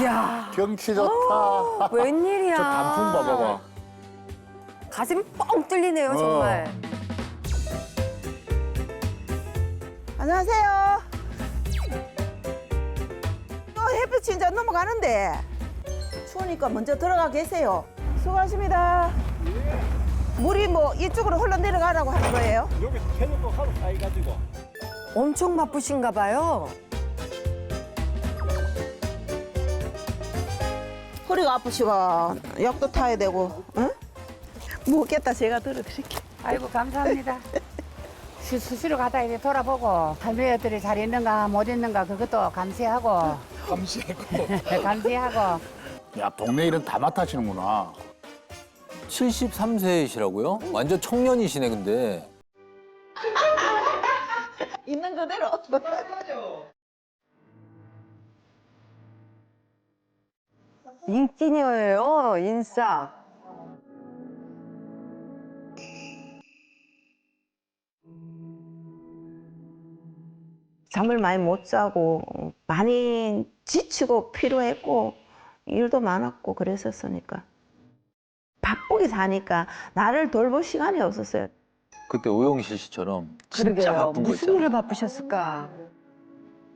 이야, 경치 좋다. 웬일이야. 저 단풍 봐봐봐. 가슴이 뻥 뚫리네요, 어. 정말. 안녕하세요. 또 햇빛이 이제 넘어가는데 추우니까 먼저 들어가 계세요. 수고하십니다. 물이 뭐 이쪽으로 흘러 내려가라고 하는 거예요? 여기 캐논도 하루 쌓여가지고 엄청 바쁘신가 봐요. 허리가 아프시고 약도 타야 되고, 응? 무겁겠다 제가 들어드릴게요. 아이고 감사합니다. 수- 수시로 가다 이렇게 돌아보고 할머니들이 잘 있는가 못 있는가 그것도 감시하고 감시하고 감시하고 야, 동네 일은 다 맡아시는구나. 73세이시라고요? 완전 청년이시네 근데. 있는 그대로. 인기녀예요, 인싸. 잠을 많이 못 자고 많이 지치고 피로했고 일도 많았고 그랬었으니까 바쁘게 사니까 나를 돌볼 시간이 없었어요. 그때 오영실 씨처럼 진짜 그러게요. 바쁜 거 무슨 있잖아. 일을 바쁘셨을까?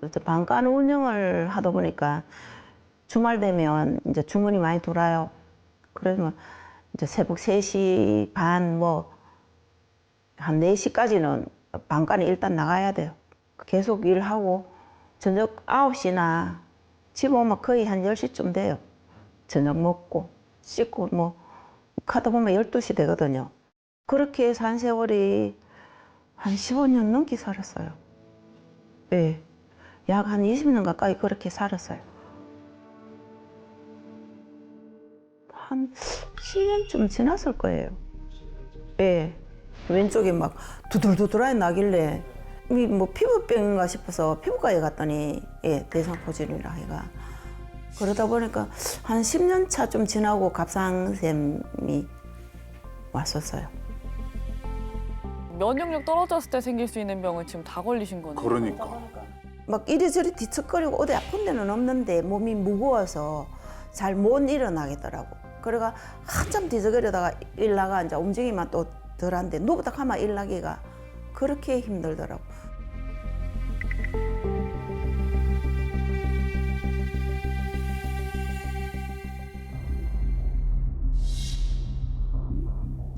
그래서 방간 운영을 하다 보니까 주말 되면 이제 주문이 많이 돌아요. 그러면 이제 새벽 3시 반 뭐한 4시까지는 방간에 일단 나가야 돼요. 계속 일하고 저녁 9시나 집 오면 거의 한 10시쯤 돼요. 저녁 먹고 씻고 뭐 가다 보면 12시 되거든요. 그렇게 산 세월이 한 15년 넘게 살았어요. 네. 약한 20년 가까이 그렇게 살았어요. 한 7년쯤 지났을 거예요. 예. 왼쪽에 막 두들두들하게 나길래 이뭐 피부병인가 싶어서 피부과에 갔더니 예, 대상포진이라 해가 그러다 보니까 한 10년 차 좀 지나고 갑상샘이 왔었어요. 면역력 떨어졌을 때 생길 수 있는 병은 지금 다 걸리신 거네요. 그러니까. 막 이리저리 뒤척거리고 어디 아픈 데는 없는데 몸이 무거워서 잘 못 일어나겠더라고. 그래가 한참 뒤적거리다가 일나가 이제 움직이면 또 덜한데 누부터 하면 일나기가 그렇게 힘들더라고.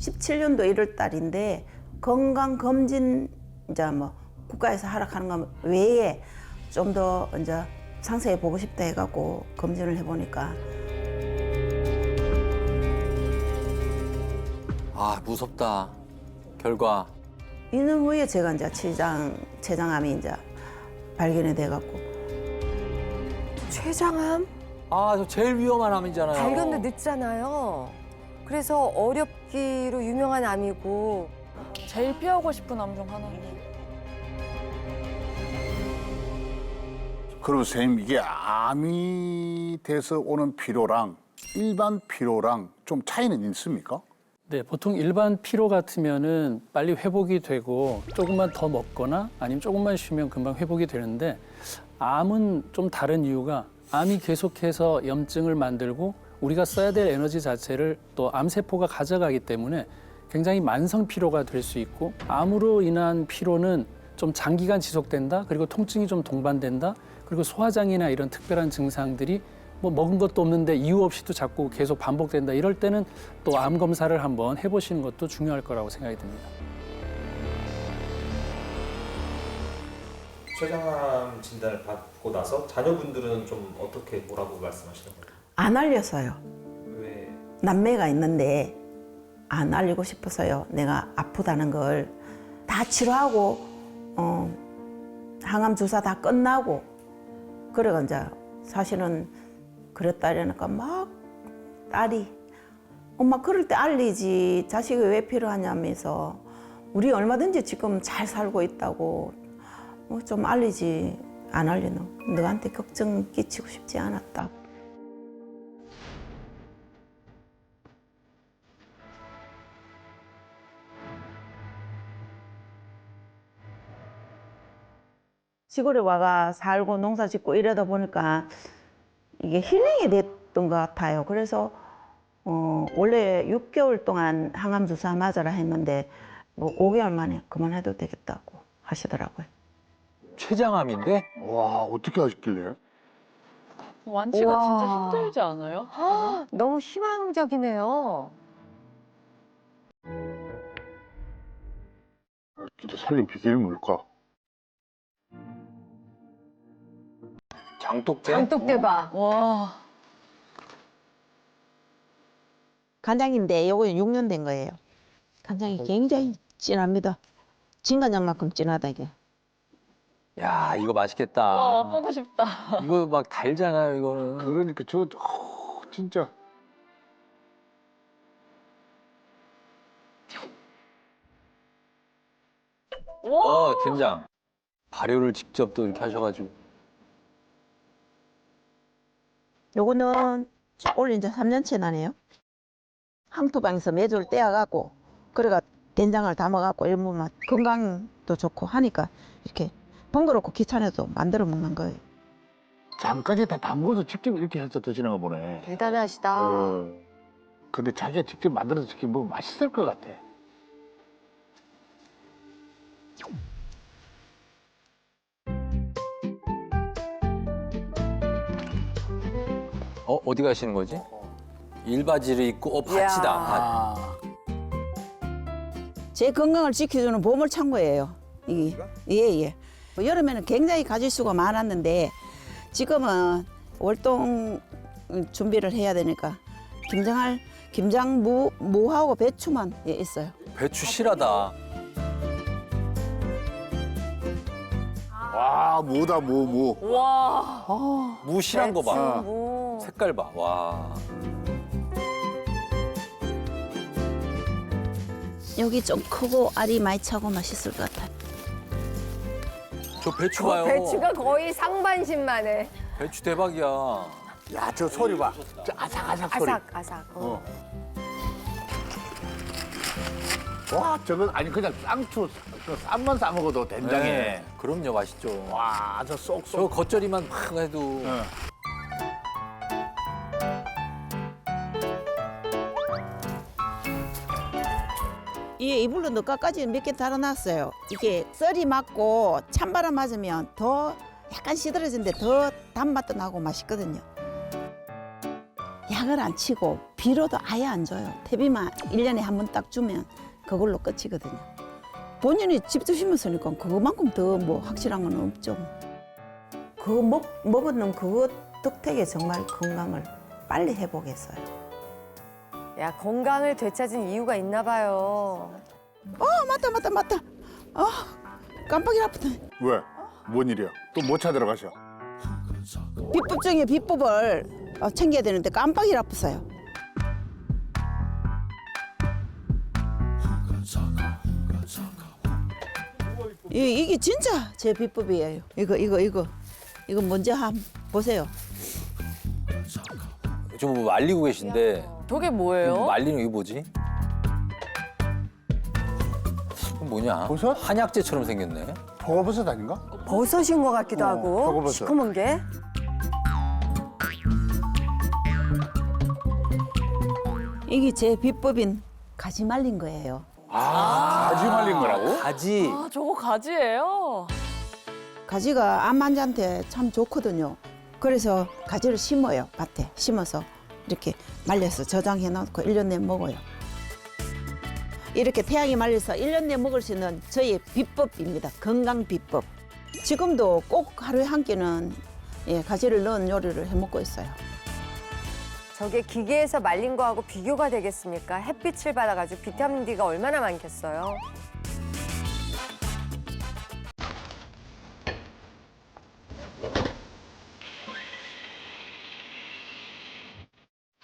(17년도) 1월 달인데 건강 검진 이제 뭐 국가에서 하락하는 것 외에 좀 더 이제 상세히 보고 싶다 해갖고 검진을 해보니까 아 무섭다. 결과. 이년 후에 제가 이제 췌장 췌장암이 이제 발견이 돼갖고 췌장암? 아 저 제일 위험한 암이잖아요. 발견도 늦잖아요. 그래서 어렵기로 유명한 암이고 제일 피하고 싶은 암 중 하나네요. 그럼 선생님 이게 암이 돼서 오는 피로랑 일반 피로랑 좀 차이는 있습니까? 네, 보통 일반 피로 같으면은 빨리 회복이 되고 조금만 더 먹거나 아니면 조금만 쉬면 금방 회복이 되는데 암은 좀 다른 이유가 암이 계속해서 염증을 만들고 우리가 써야 될 에너지 자체를 또 암세포가 가져가기 때문에 굉장히 만성 피로가 될 수 있고 암으로 인한 피로는 좀 장기간 지속된다 그리고 통증이 좀 동반된다 그리고 소화장애나 이런 특별한 증상들이 뭐 먹은 것도 없는데 이유 없이도 자꾸 계속 반복된다 이럴 때는 또 암 검사를 한번 해보시는 것도 중요할 거라고 생각이 듭니다. 췌장암 진단을 받고 나서 자녀분들은 좀 어떻게 뭐라고 말씀하시는 거예요? 안 알렸어요. 왜 남매가 있는데 안 알리고 싶어서요. 내가 아프다는 걸 다 치료하고 어, 항암 주사 다 끝나고 그래가 이제 사실은 그랬다 이러니까 막 딸이 엄마 그럴 때 알리지 자식이 왜 필요하냐면서 우리 얼마든지 지금 잘 살고 있다고 뭐좀 알리지 안 알리는 너한테 걱정 끼치고 싶지 않았다. 시골에 와가 살고 농사 짓고 이러다 보니까 이게 힐링이 됐던 것 같아요. 그래서 어, 원래 6개월 동안 항암 주사 맞아라 했는데 뭐 5개월 만에 그만해도 되겠다고 하시더라고요. 췌장암인데? 와 어떻게 하셨길래? 완치가 우와. 진짜 힘들지 않아요? 헉, 너무 희망적이네요. 진짜 살림 비결이 뭘까? 장독대? 장독대바. 와. 간장인데 요거는 6년 된 거예요. 간장이 굉장히 진합니다. 진간장만큼 진하다 이게. 야 이거 맛있겠다. 와, 먹고 싶다. 이거 막 달잖아요 이거는. 그러니까 저 어, 진짜 와. 어 된장. 발효를 직접 또 이렇게 하셔가지고. 요거는 올린 지 3년째 나네요. 항토방에서 매주를 떼어갖고 그래가 된장을 담아갖고 일부만 건강도 좋고 하니까 이렇게 번거롭고 귀찮아도 만들어 먹는 거예요. 잠까지 다 담궈서 직접 이렇게 해서 드시는 거 보네. 대단하시다. 어. 근데 자기가 직접 만들어서 시키면 뭐 맛있을 것 같아. 어 어디 가시는 거지? 일바지를 입고 어 밭이다. 이야. 밭. 아, 제 건강을 지켜주는 보물 창고예요. 이게 예예. 여름에는 굉장히 가질 수가 많았는데 지금은 월동 준비를 해야 되니까 김장할 김장 무 무하고 배추만 예, 있어요. 배추 실하다. 와 뭐다 뭐 뭐. 와. 무 실한 거 봐. 뭐. 색깔 봐. 와. 여기 좀 크고 알이 많이 차고 맛있을 것 같아요. 저 배추 봐요. 배추가 거의 상반신만 해. 배추 대박이야. 야 저 소리 봐. 저 아삭아삭 소리. 아삭, 아삭. 어. 어. 와 저건 아니 그냥 쌍추 그 쌈만 싸 먹어도 된장에. 네. 그럼요 맛있죠. 와 저 저 쏙쏙. 겉절이만 막 해도 어. 이 이불로 넣까지 몇 개 달아놨어요. 이게 썰이 맞고 찬바람 맞으면 더 약간 시들어진데 더 단맛도 나고 맛있거든요. 약을 안 치고 비료도 아예 안 줘요. 퇴비만 일년에 한 번 딱 주면 그걸로 끝이거든요. 본인이 직접 심었으니까 그거만큼 더 뭐 확실한 건 없죠. 그 먹, 먹었는 그거 덕택에 정말 건강을 빨리 회복했어요. 야, 건강을 되찾은 이유가 있나 봐요. 어 맞다 맞다 맞다. 아 깜빡이 아프다. 왜? 뭔 일이야? 또 뭐 찾으러 가셔? 비법 중에 비법을 어, 챙겨야 되는데 깜빡이 아프어요. 이, 이게 진짜 제 비법이에요. 이거 이거 이거 이거 먼저 한번 보세요. 좀뭐 말리고 계신데 저게 뭐예요? 말리는 게 뭐지? 이건 뭐냐? 버섯? 한약재처럼 생겼네. 버거버섯 아닌가? 버섯인 것 같기도 어, 하고. 버거버섯. 시커먼 게. 이게 제 비법인 가지 말린 거예요. 아, 가지 말린 거라고? 가지. 아, 저거 가지예요? 가지가 암 환자한테 참 좋거든요. 그래서 가지를 심어요, 밭에. 심어서 이렇게 말려서 저장해 놓고 일 년 내에 먹어요. 이렇게 태양이 말려서 일 년 내에 먹을 수 있는 저희의 비법입니다. 건강 비법. 지금도 꼭 하루에 한 끼는 예, 가지를 넣은 요리를 해 먹고 있어요. 저게 기계에서 말린 거하고 비교가 되겠습니까? 햇빛을 받아가지고 비타민 D가 얼마나 많겠어요.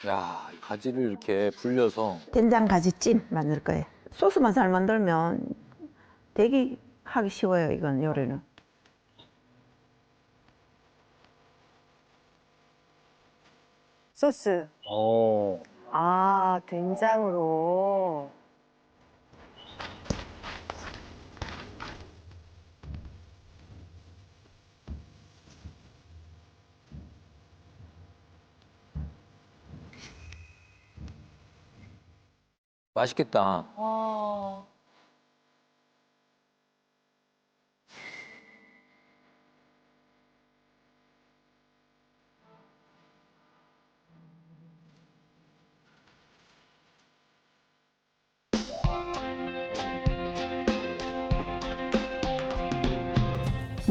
야, 이 가지를 이렇게 불려서 된장 가지찜 만들 거예요. 소스만 잘 만들면 되게 하기 쉬워요, 이건 요리는. 소스. 어. 아, 된장으로. 맛있겠다. 와.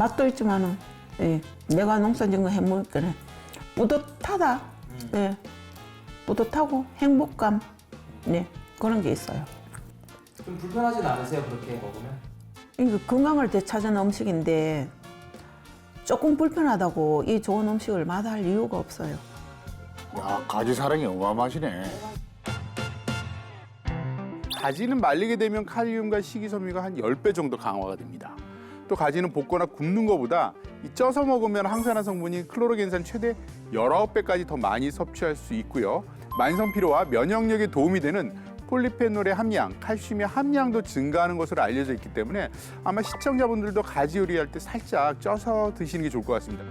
맛도 있지만은 예, 내가 농사 짓는 거 해먹으니까 뿌듯하다. 예, 뿌듯하고 행복감. 네, 그런 게 있어요. 좀 불편하진 않으세요 그렇게 먹으면? 이거 건강을 되찾은 음식인데 조금 불편하다고 이 좋은 음식을 마다할 이유가 없어요. 야 가지 사랑이 어마어마하시네. 가지는 말리게 되면 칼륨과 식이섬유가 한 10배 정도 강화가 됩니다. 또 가지는 볶거나 굽는 것보다 이 쪄서 먹으면 항산화 성분이 클로로겐산 최대 19배까지 더 많이 섭취할 수 있고요. 만성 피로와 면역력에 도움이 되는 폴리페놀의 함량, 칼슘의 함량도 증가하는 것으로 알려져 있기 때문에 아마 시청자분들도 가지 요리할 때 살짝 쪄서 드시는 게 좋을 것 같습니다.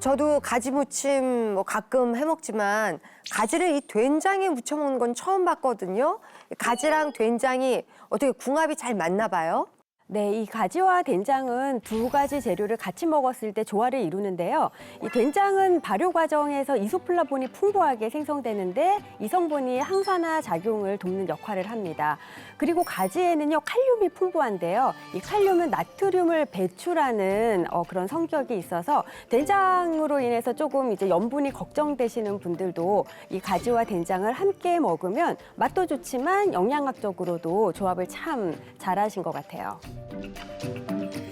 저도 가지 무침 뭐 가끔 해 먹지만 가지를 이 된장에 무쳐 먹는 건 처음 봤거든요. 가지랑 된장이 어떻게 궁합이 잘 맞나 봐요? 네, 이 가지와 된장은 두 가지 재료를 같이 먹었을 때 조화를 이루는데요. 이 된장은 발효 과정에서 이소플라본이 풍부하게 생성되는데 이 성분이 항산화 작용을 돕는 역할을 합니다. 그리고 가지에는요 칼륨이 풍부한데요. 이 칼륨은 나트륨을 배출하는 어, 그런 성격이 있어서 된장으로 인해서 조금 이제 염분이 걱정되시는 분들도 이 가지와 된장을 함께 먹으면 맛도 좋지만 영양학적으로도 조합을 참 잘하신 것 같아요. えっ?